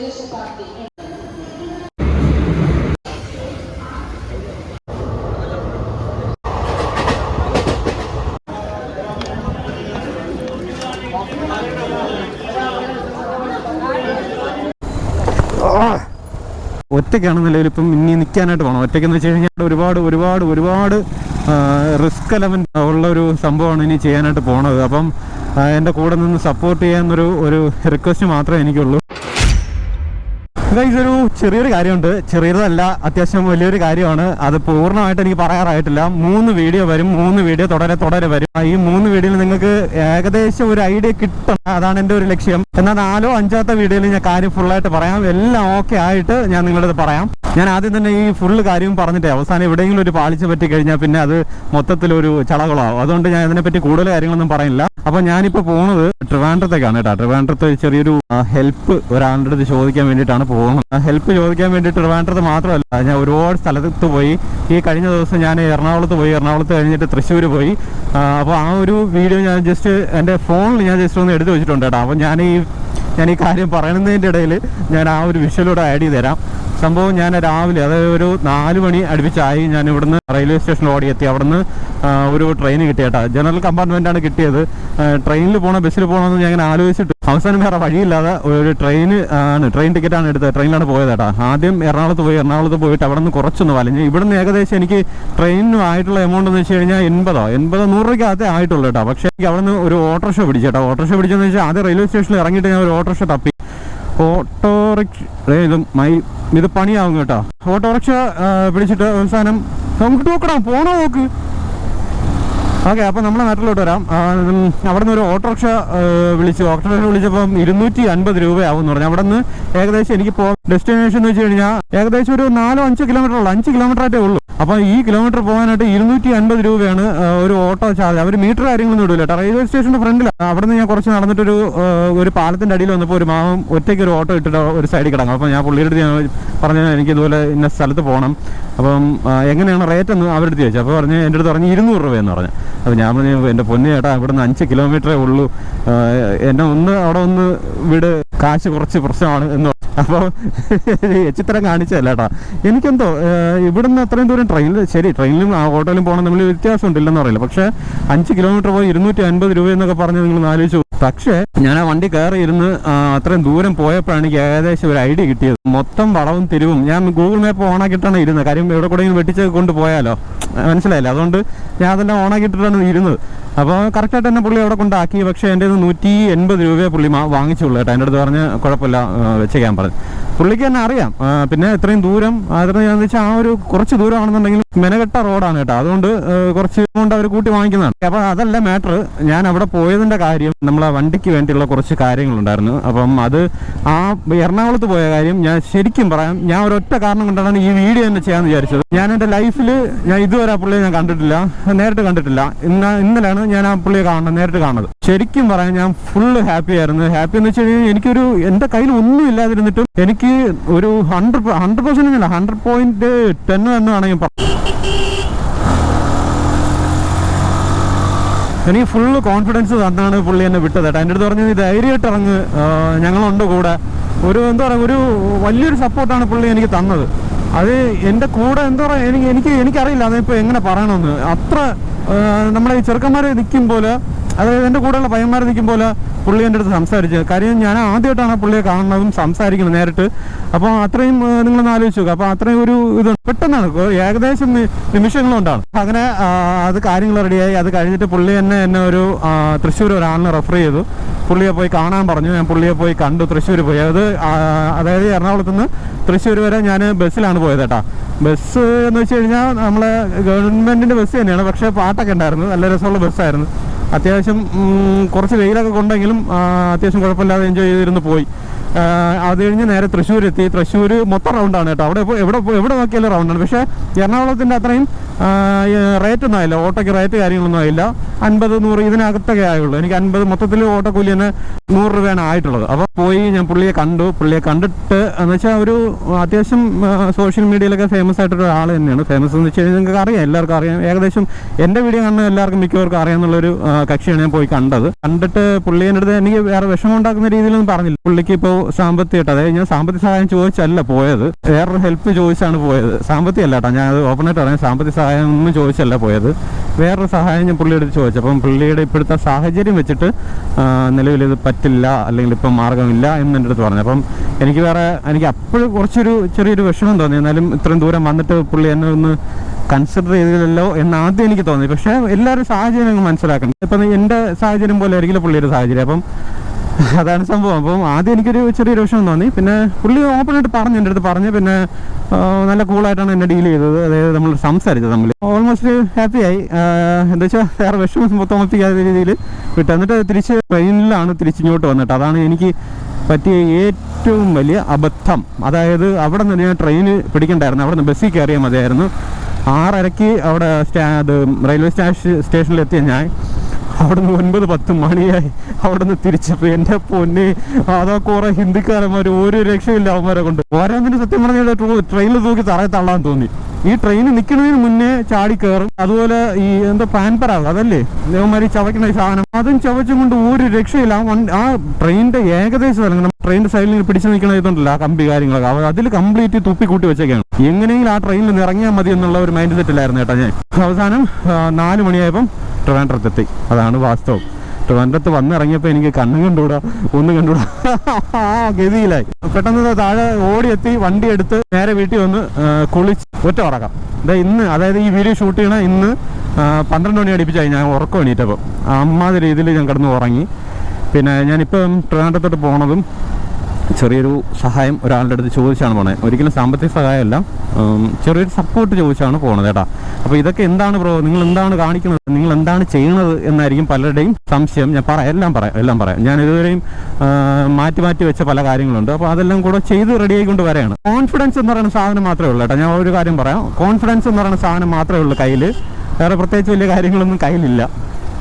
ദേശപാർട്ടി ഒറ്റയ്ക്കാണ് നിലവിൽ ഇപ്പം ഇനി നിൽക്കാനായിട്ട് പോകണം. ഒറ്റയ്ക്കെന്ന് വെച്ച് കഴിഞ്ഞാൽ ഒരുപാട് ഒരുപാട് ഒരുപാട് റിസ്ക് എലമെന്റ് ഉള്ള ഒരു സംഭവമാണ് ഇനി ചെയ്യാനായിട്ട് പോണത്. അപ്പം എന്റെ കൂടെ നിന്ന് സപ്പോർട്ട് ചെയ്യാമെന്നൊരു ഒരു റിക്വസ്റ്റ് മാത്രമേ എനിക്കുള്ളൂ. ഇതൊരു ചെറിയൊരു കാര്യമുണ്ട്. ചെറിയതല്ല അത്യാവശ്യം വലിയൊരു കാര്യമാണ്. അത് പൂർണമായിട്ട് എനിക്ക് പറയാറായിട്ടില്ല. മൂന്ന് വീഡിയോ വരും മൂന്ന് വീഡിയോ തുടരെ തുടരെ വരും. ഈ മൂന്ന് വീഡിയോയിൽ നിങ്ങൾക്ക് ഏകദേശം ഒരു ഐഡിയ കിട്ടണം. അതാണ് എന്റെ ഒരു ലക്ഷ്യം. എന്നാൽ നാലോ അഞ്ചാമത്തെ വീഡിയോയിൽ ഞാൻ കാര്യം ഫുള്ളായിട്ട് പറയാം. എല്ലാം ഓക്കെ ആയിട്ട് ഞാൻ നിങ്ങളത് പറയാം. ഞാൻ ആദ്യം തന്നെ ഈ ഫുള്ള് കാര്യം പറഞ്ഞിട്ടേ അവസാനം എവിടെയെങ്കിലും ഒരു പാളിച്ച പറ്റി കഴിഞ്ഞാൽ പിന്നെ അത് മൊത്തത്തിലൊരു ചളകളാവും. അതുകൊണ്ട് ഞാൻ അതിനെപ്പറ്റി കൂടുതൽ കാര്യങ്ങളൊന്നും പറയില്ല അപ്പോൾ ഞാനിപ്പോൾ പോണത് ട്രിവാൻഡ്രത്തേക്കാണ് കേട്ടോ. ട്രിവാൻഡ്രത്ത് ചെറിയൊരു ഹെൽപ്പ് ഒരാളുടെ അടുത്ത് ചോദിക്കാൻ വേണ്ടിയിട്ടാണ് പോകുന്നത്. ഹെൽപ്പ് ചോദിക്കാൻ വേണ്ടി ട്രിവാൻഡ്രത്ത് മാത്രമല്ല ഞാൻ ഒരുപാട് സ്ഥലത്ത് പോയി. ഈ കഴിഞ്ഞ ദിവസം ഞാൻ എറണാകുളത്ത് പോയി. എറണാകുളത്ത് കഴിഞ്ഞിട്ട് തൃശ്ശൂർ പോയി. അപ്പോൾ ആ ഒരു വീഡിയോ ഞാൻ ജസ്റ്റ് എന്റെ ഫോണിൽ ഞാൻ ജസ്റ്റ് ഒന്ന് എടുത്തു വെച്ചിട്ടുണ്ട് കേട്ടോ. അപ്പോൾ ഞാൻ ഈ ഞാൻ ഈ കാര്യം പറയുന്നതിന്റെ ഇടയിൽ ഞാൻ ആ ഒരു വിഷ്വലൂടെ ആഡ് ചെയ്ത് തരാം. സംഭവം ഞാൻ രാവിലെ അതായത് ഒരു നാല് മണി അടുപ്പിച്ചായി ഞാൻ ഇവിടുന്ന് റെയിൽവേ സ്റ്റേഷനിൽ ഓടിയെത്തി അവിടുന്ന് ഒരു ട്രെയിൻ കിട്ടിയേട്ടാ. ജനറൽ കമ്പാർട്ട്മെന്റാണ് കിട്ടിയത്. ട്രെയിനിൽ പോകണോ ബസ്സിൽ പോകണമെന്ന് ഞാൻ ആലോചിച്ചിട്ട് അവസാനം വേറെ വഴിയില്ലാതെ ഒരു ട്രെയിൻ ആണ് ട്രെയിൻ ടിക്കറ്റ് ആണ് എടുത്തത്. ട്രെയിനിലാണ് പോയതേട്ടാ. ആദ്യം എറണാകുളത്ത് പോയി. എറണാകുളത്ത് പോയിട്ട് അവിടെ നിന്ന് കുറച്ചൊന്ന് വലഞ്ഞ്. ഇവിടുന്ന് ഏകദേശം എനിക്ക് ട്രെയിനിനും ആയിട്ടുള്ള എമൗണ്ട് എന്ന് വെച്ച് കഴിഞ്ഞാൽ എൺപതോ എൺപതോ നൂറ് രൂപയ്ക്കകത്തേ ആയിട്ടുള്ളൂ കേട്ടോ പക്ഷേ എനിക്ക് അവിടെ നിന്ന് ഒരു ഓട്ടോറിക്ഷ പിടിച്ചേട്ടാ. ഓട്ടോറിക്ഷ പിടിച്ചെന്ന് വെച്ചാൽ ആദ്യം റെയിൽവേ സ്റ്റേഷനിൽ ഇറങ്ങിയിട്ട് ഞാൻ ഒരു ഓട്ടോറിക്ഷ തപ്പി. ഓട്ടോറിക്ഷ മൈ ഇത് പണിയാവും കേട്ടോ. ഓട്ടോറിക്ഷ പിടിച്ചിട്ട് അവസാനം നമുക്ക് നോക്കണം. പോണോ നോക്ക്. ഓക്കെ അപ്പോൾ നമ്മുടെ നാട്ടിലോട്ട് വരാം. അവിടെ നിന്ന് ഒരു ഓട്ടോറിക്ഷ വിളിച്ചു ഓട്ടോറിക്ഷ വിളിച്ചപ്പം ഇരുന്നൂറ്റി അൻപത് രൂപയാവും പറഞ്ഞു. അവിടെ നിന്ന് ഏകദേശം എനിക്ക് പോ ഡെസ്റ്റിനേഷൻ എന്ന് വെച്ച് കഴിഞ്ഞാൽ ഏകദേശം ഒരു നാലോ അഞ്ചോ കിലോമീറ്റർ ഉള്ളൂ. അഞ്ച് കിലോമീറ്റർ ആയിട്ടേ ഉള്ളൂ. അപ്പോൾ ഈ കിലോമീറ്റർ പോകാനായിട്ട് ഇരുന്നൂറ്റി അൻപത് രൂപയാണ് ഒരു ഓട്ടോ ചാർജ്. അവർ മീറ്റർ കാര്യങ്ങളൊന്നും ഇടില്ല കേട്ടോ. റെയിൽവേ സ്റ്റേഷന്റെ ഫ്രണ്ടിലാണ് അവിടെ നിന്ന് ഞാൻ കുറച്ച് നടന്നിട്ടൊരു ഒരു പാലത്തിന്റെ അടിയിൽ വന്നപ്പോൾ ഒരു മാമം ഒറ്റയ്ക്ക് ഒരു ഓട്ടോ ഇട്ടിട്ട് ഒരു സൈഡിൽ കിടങ്ങും അപ്പോൾ ഞാൻ പുള്ളിയുടെ ഞാൻ പറഞ്ഞു എനിക്ക് ഇതുപോലെ ഇന്ന സ്ഥലത്ത് പോകണം അപ്പം എങ്ങനെയാണ് റേറ്റ് എന്ന് അവരുടെ അടുത്ത് ചോദിച്ചു. അപ്പോൾ പറഞ്ഞ് എന്റെ അടുത്ത് പറഞ്ഞ് ഇരുന്നൂറ് രൂപയെന്ന് പറഞ്ഞു. അപ്പോൾ ഞാൻ പറഞ്ഞു എന്റെ പൊന്നു ചേട്ടാ ഇവിടെ നിന്ന് അഞ്ച് കിലോമീറ്ററേ ഉള്ളൂ. എന്നെ ഒന്ന് അവിടെ ഒന്ന് വിട്. കാശ് കുറച്ച് പ്രശ്നമാണ് എന്ന്. അപ്പോൾ ചിത്രം കാണിച്ചല്ല കേട്ടോ എനിക്കെന്തോ ഇവിടുന്ന് അത്രയും ദൂരം ട്രെയിനിൽ ശരി ട്രെയിനിലും ഓട്ടോയിലും പോകണം തമ്മിൽ വ്യത്യാസം ഉണ്ടില്ലെന്ന് പറയില്ല. പക്ഷേ അഞ്ച് കിലോമീറ്റർ പോയി ഇരുന്നൂറ്റി അൻപത് രൂപ എന്നൊക്കെ പറഞ്ഞ് നിങ്ങൾ ആലോചിച്ചു പക്ഷേ ഞാൻ ആ വണ്ടി കയറി ഇരുന്ന് അത്രയും ദൂരം പോയപ്പോഴാണ് എനിക്ക് ഏകദേശം ഒരു ഐഡിയ കിട്ടിയത്. മൊത്തം വളവും തിരിവും. ഞാൻ ഗൂഗിൾ മാപ്പ് ഓണാക്കിയിട്ടാണ് ഇരുന്നത്. കാര്യം എവിടെ കൂടെ വെട്ടിച്ച് കൊണ്ടുപോയാലോ മനസ്സിലായില്ല. അതുകൊണ്ട് ഞാൻ അതെല്ലാം ഓണാക്കിയിട്ടിട്ടാണ് ഇരുന്നത്. അപ്പോൾ കറക്റ്റായിട്ട് എന്നെ പുള്ളി അവിടെ കൊണ്ടാക്കി. പക്ഷേ എന്റെ നൂറ്റി എൺപത് രൂപയെ പുള്ളി വാങ്ങിച്ചുള്ളൂ കേട്ടോ. എന്റെ അടുത്ത് പറഞ്ഞ് കുഴപ്പമില്ല വെച്ചേക്കാൻ പറഞ്ഞു. പുള്ളിക്ക് തന്നെ അറിയാം. പിന്നെ ഇത്രയും ദൂരം ഞാൻ വെച്ചാൽ ആ ഒരു കുറച്ച് ദൂരമാണെന്നുണ്ടെങ്കിൽ മെനകെട്ട റോഡാണ് കേട്ടോ. അതുകൊണ്ട് കുറച്ച് കൊണ്ട് അവർ കൂട്ടി വാങ്ങിക്കുന്നതാണ്. അപ്പോൾ അതല്ല മാറ്റർ ഞാൻ അവിടെ പോയതിന്റെ കാര്യം നമ്മളെ വണ്ടിക്ക് വേണ്ടിയുള്ള കുറച്ച് കാര്യങ്ങളുണ്ടായിരുന്നു. അപ്പം അത് ആ എറണാകുളത്ത് പോയ കാര്യം ഞാൻ ശരിക്കും പറയാം ഞാൻ ഒരൊറ്റ കാരണം കൊണ്ടാണ് ഈ വീഡിയോ തന്നെ ചെയ്യാമെന്ന് വിചാരിച്ചത്. ഞാൻ എന്റെ ലൈഫിൽ ഞാൻ ഇതുവരെ ആ പുള്ളിയെ ഞാൻ കണ്ടിട്ടില്ല നേരിട്ട് കണ്ടിട്ടില്ല. ഇന്ന് ഇന്നലെയാണ് ഞാൻ ആ പുള്ളിയെ കാണുന്നത് നേരിട്ട് കാണുന്നത്. ശരിക്കും പറയാം ഞാൻ ഫുള്ള് ഹാപ്പി ആയിരുന്നു. ഹാപ്പി എന്ന് വെച്ച് കഴിഞ്ഞാൽ എനിക്കൊരു എന്റെ കയ്യിൽ ഒന്നും ഇല്ലാതിരുന്നിട്ടും എനിക്ക് ഒരു ഹൺഡ്രഡ് ഹൺഡ്രഡ് പെർസെന്റ് അല്ല ഹൺഡ്രഡ് പോയിന്റ് ടെൻ എന്ന് വേണമെങ്കിൽ പറയാം. എനിക്ക് ഫുള്ള് കോൺഫിഡൻസ് തന്നാണ് പുള്ളി എന്നെ വിട്ടത് കേട്ടോ. എന്റെ അടുത്ത് പറഞ്ഞത് "നീ ധൈര്യമായിട്ട് ഇറങ്ങ്. ഞങ്ങളുണ്ട് കൂടെ. ഒരു എന്താ പറയുക ഒരു വലിയൊരു സപ്പോർട്ടാണ് പുള്ളി എനിക്ക് തന്നത്. അത് എന്റെ കൂടെ എന്താ പറയുക എനിക്ക് എനിക്ക് എനിക്കറിയില്ല അതിപ്പോൾ എങ്ങനെ പറയണമെന്ന്. അത്ര നമ്മുടെ ഈ ചെറുക്കന്മാർ നിൽക്കും പോലെ അതായത് എന്റെ കൂടെയുള്ള പയ്യന്മാർ നിൽക്കുമ്പോൾ പുള്ളി എന്റെ അടുത്ത് സംസാരിച്ചു കാര്യം ഞാൻ ആദ്യമായിട്ടാണ് പുള്ളിയെ കാണുന്നതും സംസാരിക്കുന്നത് നേരിട്ട്. അപ്പോൾ അത്രയും നിങ്ങളൊന്ന് ആലോചിച്ച് നോക്കുക അപ്പോൾ അത്രയും ഒരു ഇത് പെട്ടെന്നാണ്. ഏകദേശം നിമിഷങ്ങളുണ്ടാണ്. അങ്ങനെ അത് കാര്യങ്ങൾ റെഡിയായി. അത് കഴിഞ്ഞിട്ട് പുള്ളി തന്നെ എന്നെ ഒരു തൃശ്ശൂർ ഒരാളിനെ റെഫർ ചെയ്തു. പുള്ളിയെ പോയി കാണാൻ പറഞ്ഞു. ഞാൻ പുള്ളിയെ പോയി കണ്ടു തൃശ്ശൂർ പോയി. അത് അതായത് എറണാകുളത്ത് നിന്ന് തൃശ്ശൂർ വരെ ഞാൻ ബസ്സിലാണ് പോയത് കേട്ടോ. ബസ് എന്ന് വെച്ച് കഴിഞ്ഞാൽ നമ്മളെ ഗവൺമെന്റിന്റെ ബസ് തന്നെയാണ്. പക്ഷേ പാട്ടൊക്കെ ഉണ്ടായിരുന്നു. നല്ല രസമുള്ള ബസ്സായിരുന്നു. അത്യാവശ്യം കുറച്ച് വെയിലൊക്കെ കൊണ്ടെങ്കിലും അത്യാവശ്യം കുഴപ്പമില്ലാതെ എൻജോയ് ചെയ്തിരുന്ന് പോയി. അത് കഴിഞ്ഞ് നേരെ തൃശ്ശൂർ എത്തി തൃശ്ശൂർ മൊത്തം റൗണ്ടാണ് കേട്ടോ. അവിടെ എവിടെ എവിടെ നോക്കിയാലും റൗണ്ടാണ് പക്ഷേ എറണാകുളത്തിന്റെ അത്രയും റേറ്റ് ഒന്നും ആയില്ല. ഓട്ടോയ്ക്ക് റേറ്റ് കാര്യങ്ങളൊന്നും ആയില്ല. അൻപത് നൂറ് ഇതിനകത്തൊക്കെ ആയുള്ളൂ. എനിക്ക് അൻപത് മൊത്തത്തിൽ ഓട്ടോക്കൂലി തന്നെ നൂറ് രൂപയാണ് ആയിട്ടുള്ളത്. അപ്പോൾ പോയി ഞാൻ പുള്ളിയെ കണ്ടു. പുള്ളിയെ കണ്ടിട്ട് എന്ന് വെച്ചാൽ ഒരു അത്യാവശ്യം സോഷ്യൽ മീഡിയയിലൊക്കെ ഫേമസ് ആയിട്ടൊരു ആൾ തന്നെയാണ്. ഫേമസ് എന്ന് വെച്ച് കഴിഞ്ഞാൽ നിങ്ങൾക്ക് അറിയാം എല്ലാവർക്കും അറിയാം. ഏകദേശം എന്റെ വീഡിയോ കാണുന്ന എല്ലാവർക്കും മിക്കവർക്കും അറിയാമെന്നുള്ളൊരു കക്ഷിയാണ് ഞാൻ പോയി കണ്ടത്. കണ്ടിട്ട് പുള്ളി എന്റെ അടുത്ത് എനിക്ക് വേറെ വിഷമം ഉണ്ടാക്കുന്ന രീതിയിലൊന്നും പറഞ്ഞില്ല. പുള്ളിക്ക് ഇപ്പോൾ സാമ്പത്തികമായിട്ട് അതായത് ഞാൻ സാമ്പത്തിക സഹായം ചോദിച്ചല്ല പോയത്. വേറൊരു ഹെൽപ്പ് ചോദിച്ചാണ് പോയത്. സാമ്പത്തികമല്ല കേട്ടോ ഞാൻ അത് ഓപ്പണായിട്ട് പറയാം. സാമ്പത്തിക സഹായം ഒന്നും ചോദിച്ചല്ല പോയത്. വേറൊരു സഹായം ഞാൻ പുള്ളിയുടെ അടുത്ത് ചോദിച്ചു. അപ്പം പുള്ളിയുടെ ഇപ്പോഴത്തെ സാഹചര്യം വെച്ചിട്ട് നിലവിൽ ഇത് പറ്റില്ല അല്ലെങ്കിൽ ഇപ്പം മാർഗമില്ല എന്ന് എന്റെ അടുത്ത് പറഞ്ഞു. അപ്പം എനിക്ക് വേറെ എനിക്ക് അപ്പോഴും കുറച്ചൊരു ചെറിയൊരു വിഷമം തോന്നി. എന്നാലും ഇത്രയും ദൂരം വന്നിട്ട് പുള്ളി എന്നെ ഒന്ന് കൺസിഡർ ചെയ്തില്ലല്ലോ എന്ന് ആദ്യം എനിക്ക് തോന്നി. പക്ഷേ എല്ലാവരും സാഹചര്യം അങ്ങ് മനസ്സിലാക്കണം. ഇപ്പം എന്റെ സാഹചര്യം പോലെ ആയിരിക്കില്ല പുള്ളിയുടെ സാഹചര്യം. അപ്പം അതാണ് സംഭവം. അപ്പം ആദ്യം എനിക്കൊരു ചെറിയൊരു വിഷമം തോന്നി. പിന്നെ പുള്ളി ഓപ്പണായിട്ട് പറഞ്ഞു എന്റെ അടുത്ത് പറഞ്ഞു. പിന്നെ നല്ല കൂളായിട്ടാണ് എന്നെ ഡീൽ ചെയ്തത്. അതായത് നമ്മൾ സംസാരിച്ചത് നമ്മൾ ഓൾമോസ്റ്റ് ഹാപ്പിയായി എന്താ വെച്ചാൽ വേറെ വിഷമം തോന്നിപ്പിക്കാത്ത രീതിയിൽ വിട്ടു. എന്നിട്ട് തിരിച്ച് ട്രെയിനിലാണ് തിരിച്ചിങ്ങോട്ട് വന്നിട്ട്. അതാണ് എനിക്ക് പറ്റിയ ഏറ്റവും വലിയ അബദ്ധം. അതായത് അവിടെ നിന്ന് ഞാൻ ട്രെയിന് പിടിക്കണ്ടായിരുന്നു. അവിടെ നിന്ന് ബസ്സിൽ കയറിയാൽ മതിയായിരുന്നു. ആറരയ്ക്ക് അവിടെ സ്റ്റാ അത് റെയിൽവേ സ്റ്റേഷനിലെത്തിയ ഞാൻ. അവിടെ നിന്ന് ഒൻപത് പത്ത് മണിയായി. അവിടുന്ന് തിരിച്ചപ്പോ എന്റെ പൊന്നെ അതാ കുറെ ഹിന്ദിക്കാരന്മാർ ഒരു രക്ഷയില്ല അവന്മാരെ കൊണ്ട്. ഓരോന്നിനും സത്യം പറഞ്ഞാൽ ട്രെയിനിൽ തൂക്കി തറയെ തള്ളാൻ തോന്നി. ഈ ട്രെയിൻ നിൽക്കുന്നതിന് മുന്നേ ചാടി കയറും അതുപോലെ ഈ എന്താ പാൻപരാഗ് അതല്ലേ? ദേവന്മാരി ചവയ്ക്കുന്ന സാധനം. അതും ചവച്ചും കൊണ്ട് ഒരു രക്ഷയില്ല. ആ ട്രെയിനിന്റെ ഏകദേശം അല്ലെങ്കിൽ ട്രെയിനിന്റെ സൈഡിൽ പിടിച്ചു നിൽക്കുന്ന ഇതുണ്ടല്ലോ ആ കമ്പി കാര്യങ്ങളൊക്കെ. അവർ അതിൽ കംപ്ലീറ്റ് തുപ്പി കൂട്ടി വെച്ചേക്കാണ്. എങ്ങനെയെങ്കിലും ആ ട്രെയിനിൽ ഇറങ്ങിയാൽ മതി എന്നുള്ള ഒരു മൈൻഡ് സെറ്റിലായിരുന്നു കേട്ടോ ഞാൻ. അവസാനം നാല് മണിയായപ്പം ട്രിവാൻഡ്രത്തെത്തി. അതാണ് വാസ്തവം. ട്രിവാൻഡ്രത്ത് വന്നിറങ്ങിയപ്പോൾ എനിക്ക് കണ്ണും കണ്ടുകൂടാ ഒന്നും കണ്ടുകൂടാ. ഗതിയിലായി. പെട്ടെന്ന് താഴെ ഓടിയെത്തി വണ്ടി എടുത്ത് നേരെ വീട്ടിൽ വന്ന് കുളിച്ച് ഒറ്റ ഉറക്കാം. ഇതാ ഇന്ന് അതായത് ഈ വീഡിയോ ഷൂട്ട് ചെയ്യണ ഇന്ന് പന്ത്രണ്ട് മണി അടിപ്പിച്ചായി ഞാൻ ഉറക്കം എണീറ്റപ്പോൾ അമ്മാതിരി രീതിയിൽ ഞാൻ കിടന്ന് ഉറങ്ങി. പിന്നെ ഞാനിപ്പം ട്രിവാൻഡ്രത്തോട്ട് പോണതും ചെറിയൊരു സഹായം ഒരാളുടെ അടുത്ത് ചോദിച്ചാണ് പോണത് ഒരിക്കലും സാമ്പത്തിക സഹായമല്ല. ചെറിയൊരു സപ്പോർട്ട് ചോദിച്ചാണ് പോണത് കേട്ടാ. അപ്പോൾ ഇതൊക്കെ എന്താണ് ബ്രോ നിങ്ങൾ എന്താണ് കാണിക്കുന്നത്? നിങ്ങൾ എന്താണ് ചെയ്യുന്നത് എന്നായിരിക്കും പലരുടെയും സംശയം. ഞാൻ പറയാം എല്ലാം പറയാം എല്ലാം പറയാം. ഞാൻ ഇതുവരെയും മാറ്റി മാറ്റി വെച്ച പല കാര്യങ്ങളുണ്ട്. അപ്പോൾ അതെല്ലാം കൂടെ ചെയ്ത് റെഡി ആയിക്കൊണ്ട് വരെയാണ് കോൺഫിഡൻസ് എന്ന് പറയുന്ന സാധനം മാത്രമേ ഉള്ളൂ കേട്ടോ. ഞാൻ ഒരു കാര്യം പറയാം. കോൺഫിഡൻസ് എന്ന് പറയുന്ന സാധനം മാത്രമേ ഉള്ളൂ കയ്യിൽ വേറെ പ്രത്യേകിച്ച് വലിയ കാര്യങ്ങളൊന്നും കയ്യിലില്ല.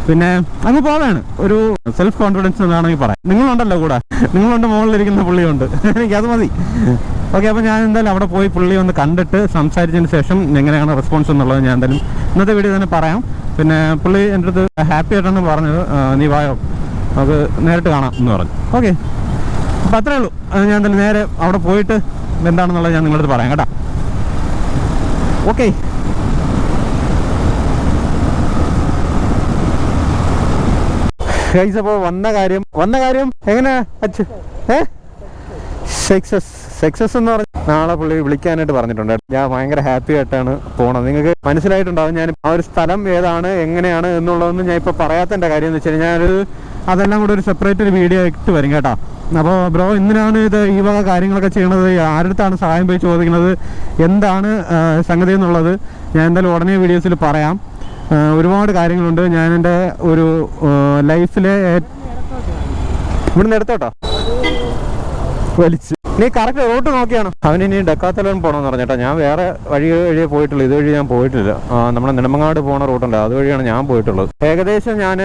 പിന്നെ അങ്ങ് പോവാണ് ഒരു സെൽഫ് കോൺഫിഡൻസ് എന്നാണെങ്കിൽ പറയാം. നിങ്ങളുണ്ടല്ലോ കൂടെ. നിങ്ങളുണ്ട് മുകളിലിരിക്കുന്ന പുള്ളിയുണ്ട്. എനിക്ക് അത് മതി. ഓക്കെ അപ്പോൾ ഞാൻ എന്തായാലും അവിടെ പോയി പുള്ളി ഒന്ന് കണ്ടിട്ട് സംസാരിച്ചതിന് ശേഷം എങ്ങനെയാണ് റെസ്പോൺസ് എന്നുള്ളത് ഞാൻ എന്തായാലും ഇന്നത്തെ വീഡിയോ തന്നെ പറയാം. പിന്നെ പുള്ളി എന്റെ അടുത്ത് ഹാപ്പി ആയിട്ടാണ് പറഞ്ഞത്. നീ വായോ? നമുക്ക് നേരിട്ട് കാണാം എന്ന് പറഞ്ഞു. ഓക്കെ. അപ്പോൾ അത്രേ ഉള്ളൂ. ഞാൻ എന്തായാലും നേരെ അവിടെ പോയിട്ട് എന്താണെന്നുള്ളത് ഞാൻ നിങ്ങളടുത്ത് പറയാം. കേട്ടോ. ഓക്കെ. ഗൈസ് അപ്പോൾ വന്ന കാര്യം വന്ന കാര്യം എങ്ങനെ? അച്ഛ ഏ? സക്സസ് സക്സസ് എന്ന് പറഞ്ഞ നാളെ പുള്ളി വിളിക്കാനായിട്ട് പറഞ്ഞിട്ടുണ്ട്. ഞാൻ ഭയങ്കര ഹാപ്പി ആയിട്ടാണ് പോണത്. നിങ്ങൾക്ക് മനസ്സിലായിട്ടുണ്ടാവും ഞാൻ ആ ഒരു സ്ഥലം ഏതാണ് എങ്ങനെയാണ് എന്നുള്ളതൊന്നും ഞാൻ ഇപ്പോൾ പറയാത്തതിന്റെ കാര്യം എന്ന് വെച്ചാൽ ഞാനൊരു അതെല്ലാം കൂടെ ഒരു സെപ്പറേറ്റ് ഒരു വീഡിയോ ഇട്ട് വരും കേട്ടോ. അപ്പോൾ ബ്രോ ഇന്നിനാണ് ഇത് ഈ വക കാര്യങ്ങളൊക്കെ ചെയ്യണത്? ആരുടെടുത്താണ് സഹായം പോയി ചോദിക്കുന്നത് എന്താണ് സംഗതി എന്നുള്ളത്? ഞാൻ എന്തായാലും ഉടനെ വീഡിയോസിൽ പറയാം. ഒരുപാട് കാര്യങ്ങളുണ്ട്. ഞാൻ എന്റെ ഒരു ലൈഫിലെ ഇവിടുന്ന് എടുത്തോട്ടോ? വലിച്ച്. നീ കറക്റ്റ് റോട്ട് നോക്കിയാണ്. അവൻ ഇനി ഡക്കാത്തലോൺ പോകണമെന്ന് പറഞ്ഞേട്ടാ. ഞാൻ വേറെ വഴി വഴിയേ പോയിട്ടുള്ളൂ. ഇതുവഴി ഞാൻ പോയിട്ടില്ല. നമ്മുടെ നെടുമങ്ങാട് പോണ റൂട്ടുണ്ട്. അതുവഴിയാണ് ഞാൻ പോയിട്ടുള്ളത്. ഏകദേശം ഞാൻ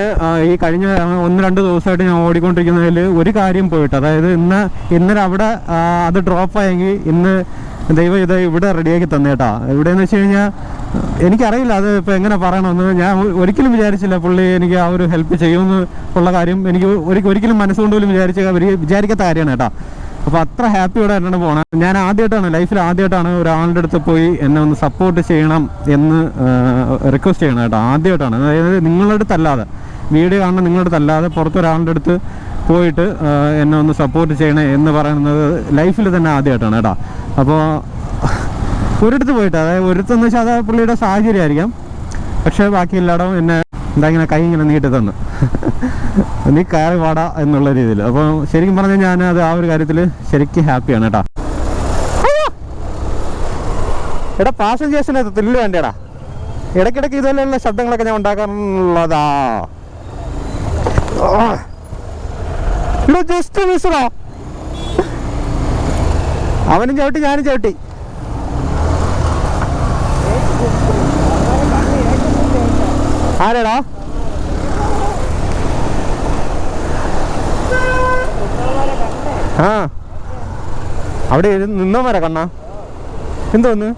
ഈ കഴിഞ്ഞ ഒന്ന് രണ്ട് ദിവസമായിട്ട് ഞാൻ ഓടിക്കൊണ്ടിരിക്കുന്നതിൽ ഒരു കാര്യം പോയിട്ട് അതായത് ഇന്ന് ഇന്നലെ അവിടെ അത് ഡ്രോപ്പ് ആയെങ്കിൽ ഇന്ന് ദൈവം ഇത് ഇവിടെ റെഡിയാക്കി തന്നേട്ടാ. ഇവിടെയെന്ന് വെച്ച് കഴിഞ്ഞാൽ എനിക്കറിയില്ല അത് ഇപ്പം എങ്ങനെ പറയണമെന്ന്. ഞാൻ ഒരിക്കലും വിചാരിച്ചില്ല പുള്ളി എനിക്ക് ആ ഒരു ഹെൽപ്പ് ചെയ്യുമെന്ന് ഉള്ള കാര്യം. എനിക്ക് ഒരിക്കലും മനസ്സുകൊണ്ട് പോലും വിചാരിച്ച വിചാരിക്കാത്ത കാര്യമാണ് കേട്ടോ. അപ്പോൾ അത്ര ഹാപ്പിയോടെ എന്നാണ് പോണത് ഞാൻ ആദ്യമായിട്ടാണ് ലൈഫിൽ ആദ്യമായിട്ടാണ് ഒരാളുടെ അടുത്ത് പോയി എന്നെ ഒന്ന് സപ്പോർട്ട് ചെയ്യണം എന്ന് റിക്വസ്റ്റ് ചെയ്യണം കേട്ടോ. ആദ്യമായിട്ടാണ്. അതായത് നിങ്ങളുടെ അടുത്തല്ലാതെ വീഡിയോ കാണുന്ന നിങ്ങളുടെ അടുത്തല്ലാതെ പുറത്തൊരാളുടെ അടുത്ത് പോയിട്ട് എന്നെ ഒന്ന് സപ്പോർട്ട് ചെയ്യണേ എന്ന് പറയുന്നത് ലൈഫിൽ തന്നെ ആദ്യമായിട്ടാണ് കേട്ടോ. അപ്പോൾ ഒരിടത്ത് പോയിട്ട് അതായത് ഒരിടത്തെന്ന് വെച്ചാൽ അത് പുള്ളിയുടെ സാഹചര്യമായിരിക്കാം. പക്ഷേ ബാക്കി എല്ലായിടവും എന്നെ എന്താ ഇങ്ങനെ കൈ ഇങ്ങനെ നീട്ടി തന്നു. നീ കയറി വാടാ എന്നുള്ള രീതിയിൽ. അപ്പോൾ ശരിക്കും പറഞ്ഞാൽ ഞാൻ അത് ആ ഒരു കാര്യത്തിൽ ശരിക്കും ഹാപ്പിയാണ് കേട്ടോ. എടാ പാസഞ്ചേഴ്സിനെ തില്ല് വേണ്ടേടാ. ഇടയ്ക്കിടയ്ക്ക് ഇതുപോലെയുള്ള ശബ്ദങ്ങളൊക്കെ ഞാൻ ഉണ്ടാക്കാറുള്ളതാ. ജസ്റ്റ് മിസ്സറോ അവനും ചവിട്ടി ഞാനും ചവിട്ടി. ആരാടാ? ആ. അവിടെ നിന്നോ കണ്ണാ. എന്തോന്ന്?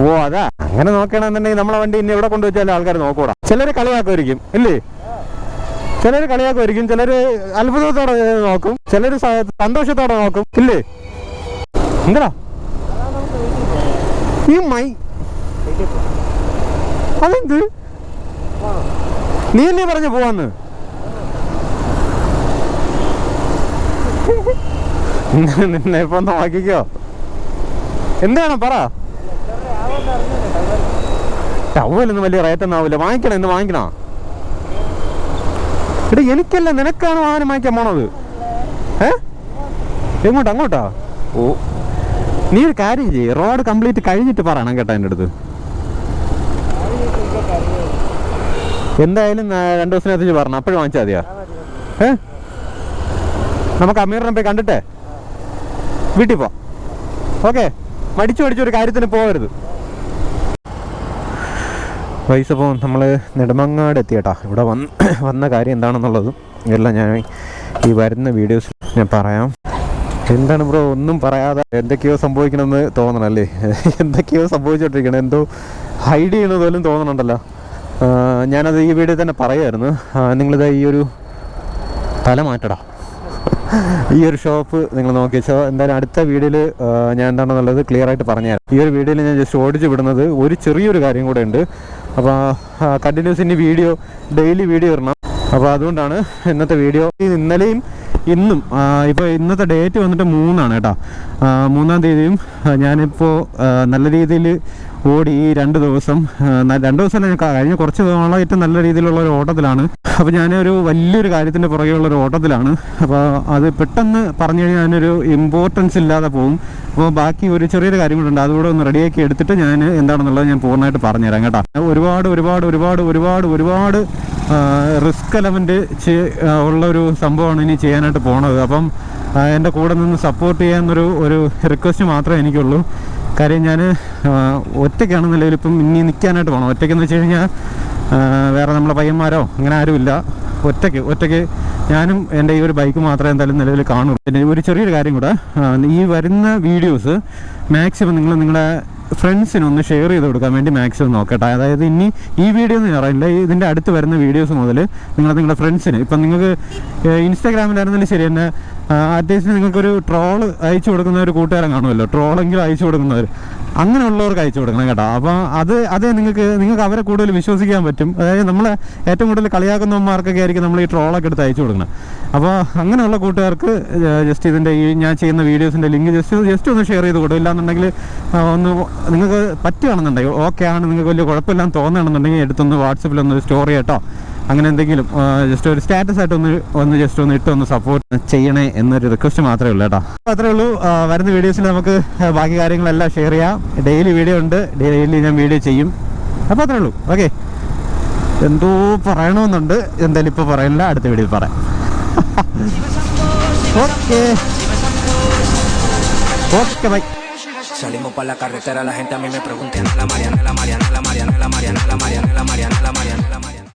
ഓ അതാ. അങ്ങനെ നോക്കണമെന്നുണ്ടെങ്കിൽ നമ്മളെ വണ്ടി ഇനി എവിടെ കൊണ്ടുവച്ചാലും ആൾക്കാർ നോക്കൂടാ. ചിലര് കളിയാക്കുമായിരിക്കും ഇല്ലേ? ചിലര് കളിയാക്കുമായിരിക്കും ചിലര് അത്ഭുതത്തോടെ നോക്കും ചിലര് സന്തോഷത്തോടെ നോക്കും. ഇല്ലേ? എന്താ ഈ മൈ അതെന്ത്? നീ എന്നെ പറഞ്ഞു പോവാന്ന്. നിന്നെ ഇപ്പൊ നോക്കിക്കോ. എന്താണ് പറ. ടവലൊന്നും വലിയ റേറ്റ് ഒന്നും ആവില്ല. വാങ്ങിക്കണം? ഇന്ന് വാങ്ങിക്കണോ? എടാ എനിക്കല്ല നിനക്കാണ് വാഹനം വാങ്ങിക്കാൻ പോണത്? ഏ? എങ്ങോട്ടാ അങ്ങോട്ടാ? ഓ. നീ ഒരു കാര്യം ചെയ്യ് റോഡ് കംപ്ലീറ്റ് കഴിഞ്ഞിട്ട് പറയണം കേട്ടോ എന്റെ അടുത്ത്. എന്തായാലും രണ്ടു ദിവസം ദിവസത്തിനകത്ത് പറഞ്ഞു അപ്പോഴും വാങ്ങിച്ചാൽ മതിയാ. ഏ? നമുക്ക് അമീറിനെ പോയി കണ്ടിട്ടേ? വീട്ടിൽ പോ. ഓക്കെ. മടിച്ചു മടിച്ചു ഒരു കാര്യത്തിന് പോകരുത്. പൈസ പോകും നമ്മൾ നെടുമങ്ങാട് എത്തിയേട്ടാ. ഇവിടെ വന്ന് വന്ന കാര്യം എന്താണെന്നുള്ളതും എല്ലാം ഞാൻ ഈ വരുന്ന വീഡിയോസ് ഞാൻ പറയാം. എന്താണ് ബ്രോ? ഒന്നും പറയാതെ എന്തൊക്കെയോ സംഭവിക്കണമെന്ന് തോന്നണം അല്ലേ എന്തൊക്കെയോ സംഭവിച്ചോണ്ടിരിക്കണം. എന്തോ ഹൈഡ് ചെയ്യണത് പോലും തോന്നണുണ്ടല്ലോ. ഞാനത് ഈ വീഡിയോ തന്നെ പറയുമായിരുന്നു നിങ്ങളിതാ ഈ ഒരു തല മാറ്റടാ. ഈ ഒരു ഷോപ്പ് നിങ്ങൾ നോക്കി. വെച്ചോ എന്തായാലും അടുത്ത വീഡിയോയിൽ ഞാൻ എന്താണെന്നുള്ളത് ക്ലിയർ ആയിട്ട് പറഞ്ഞുതരാം. ഈ ഒരു വീഡിയോയിൽ ഞാൻ ജസ്റ്റ് ഓടിച്ചു വിടുന്നത് ഒരു ചെറിയൊരു കാര്യം കൂടെ ഉണ്ട്. അപ്പോൾ കണ്ടിന്യൂസ് ഇനി വീഡിയോ ഡെയിലി വീഡിയോ ഇടണം. അപ്പോൾ അതുകൊണ്ടാണ് ഇന്നത്തെ വീഡിയോ ഇന്നലെയും ഇന്നും ഇപ്പോൾ ഇന്നത്തെ ഡേറ്റ് വന്നിട്ട് മൂന്നാണ് കേട്ടോ. മൂന്നാം തീയതിയും ഞാനിപ്പോൾ നല്ല രീതിയിൽ ഓടി ഈ രണ്ട് ദിവസം രണ്ട് ദിവസം കഴിഞ്ഞ കുറച്ച് നാളായിട്ട് നല്ല രീതിയിലുള്ള ഒരു ഓട്ടത്തിലാണ്. അപ്പോൾ ഞാനൊരു വലിയൊരു കാര്യത്തിന്റെ പുറകെയുള്ള ഒരു ഓട്ടത്തിലാണ്. അപ്പോൾ അത് പെട്ടെന്ന് പറഞ്ഞു കഴിഞ്ഞാൽ ഞാനൊരു ഇമ്പോർട്ടൻസ് ഇല്ലാതെ പോകും അപ്പോൾ ബാക്കി ഒരു ചെറിയൊരു കാര്യം കൂടെ ഉണ്ട് അതുകൂടെ ഒന്ന് റെഡിയാക്കി എടുത്തിട്ട് ഞാൻ എന്താണെന്നുള്ളത് ഞാൻ പൂർണമായിട്ട് പറഞ്ഞുതരാം കേട്ടോ. ഒരുപാട് ഒരുപാട് ഒരുപാട് ഒരുപാട് ഒരുപാട് റിസ്ക് എലമെന്റ് ഉള്ള ഒരു സംഭവമാണ് ഇനി ചെയ്യാനായിട്ട് പോണത്. അപ്പം എന്റെ കൂടെ നിന്ന് സപ്പോർട്ട് ചെയ്യാന്നൊരു ഒരു റിക്വസ്റ്റ് മാത്രമേ എനിക്കുള്ളൂ. കാര്യം ഞാൻ ഒറ്റയ്ക്കാണ് നിലവിൽ ഇപ്പം ഇനി നിൽക്കാനായിട്ട് പോകണം ഒറ്റയ്ക്കെന്ന് വെച്ച് കഴിഞ്ഞാൽ വേറെ നമ്മളെ പയ്യന്മാരോ അങ്ങനെ ആരുമില്ല. ഒറ്റയ്ക്ക് ഒറ്റയ്ക്ക് ഞാനും എന്റെ ഈ ഒരു ബൈക്ക് മാത്രമേ എന്തായാലും നിലവിൽ കാണുള്ളൂ. ഒരു ചെറിയൊരു കാര്യം കൂടെ ഈ വരുന്ന വീഡിയോസ് മാക്സിമം നിങ്ങൾ നിങ്ങളുടെ ഫ്രണ്ട്സിനൊന്ന് ഷെയർ ചെയ്ത് കൊടുക്കാൻ വേണ്ടി മാക്സിമം നോക്കട്ടെ. അതായത് ഇനി ഈ വീഡിയോ എന്ന് പറയില്ല ഇതിന്റെ അടുത്ത് വരുന്ന വീഡിയോസ് മുതൽ നിങ്ങൾ നിങ്ങളുടെ ഫ്രണ്ട്സിന് ഇപ്പം നിങ്ങൾക്ക് ഇൻസ്റ്റാഗ്രാമിലായിരുന്നാലും ശരി തന്നെ അത്യാവശ്യം നിങ്ങൾക്കൊരു ട്രോൾ അയച്ചു കൊടുക്കുന്ന ഒരു കൂട്ടുകാരൻ കാണുമല്ലോ. ട്രോളെങ്കിലും അയച്ചു കൊടുക്കുന്നവർ അങ്ങനെയുള്ളവർക്ക് അയച്ചു കൊടുക്കണം കേട്ടോ. അപ്പോൾ അത് അത് നിങ്ങൾക്ക് നിങ്ങൾക്ക് അവരെ കൂടുതൽ വിശ്വസിക്കാൻ പറ്റും. അതായത് നമ്മളെ ഏറ്റവും കൂടുതൽ കളിയാക്കുന്നവന്മാർക്കൊക്കെ ആയിരിക്കും നമ്മൾ ഈ ട്രോളൊക്കെ എടുത്ത് അയച്ചു കൊടുക്കണം. അപ്പോൾ അങ്ങനെയുള്ള കൂട്ടുകാർക്ക് ജസ്റ്റ് ഇതിന്റെ ഈ ഞാൻ ചെയ്യുന്ന വീഡിയോസിന്റെ ലിങ്ക് ജസ്റ്റ് ജസ്റ്റ് ഒന്ന് ഷെയർ ചെയ്ത് കൊടുക്കും ഇല്ലാന്നുണ്ടെങ്കിൽ ഒന്ന് നിങ്ങൾക്ക് പറ്റുകയാണെന്നുണ്ടെങ്കിൽ ഓക്കെ ആണ് നിങ്ങൾക്ക് വലിയ കുഴപ്പമില്ലാന്ന് തോന്നുകയാണെന്നുണ്ടെങ്കിൽ എടുത്തൊന്ന് വാട്സപ്പിൽ ഒന്ന് സ്റ്റോറി കേട്ടോ. അങ്ങനെ എന്തെങ്കിലും ജസ്റ്റ് ഒരു സ്റ്റാറ്റസ് ആയിട്ട് ഒന്ന് ഒന്ന് ജസ്റ്റ് ഒന്ന് ഇട്ട് ഒന്ന് സപ്പോർട്ട് ചെയ്യണേ എന്നൊരു റിക്വസ്റ്റ് മാത്രമേ ഉള്ളൂ കേട്ടോ. അത്രേ ഉള്ളൂ. വരുന്ന വീഡിയോസിൽ നമുക്ക് ബാക്കി കാര്യങ്ങളെല്ലാം ഷെയർ ചെയ്യാം. ഡെയിലി വീഡിയോ ഉണ്ട്. ഡെയിലി ഞാൻ വീഡിയോ ചെയ്യും. അപ്പോൾ അത്രേ ഉള്ളൂ. ഓക്കെ എന്തോ പറയണമെന്നുണ്ട്. എന്തായാലും ഇപ്പോൾ പറയണില്ല. അടുത്ത വീഡിയോയിൽ പറയാം. Okay okay bye Salimos para la carretera, la gente a mí me pregunta, la Mariana, la Mariana, la Mariana, la Mariana, la Mariana, la Mariana, la Mariana, la Mariana.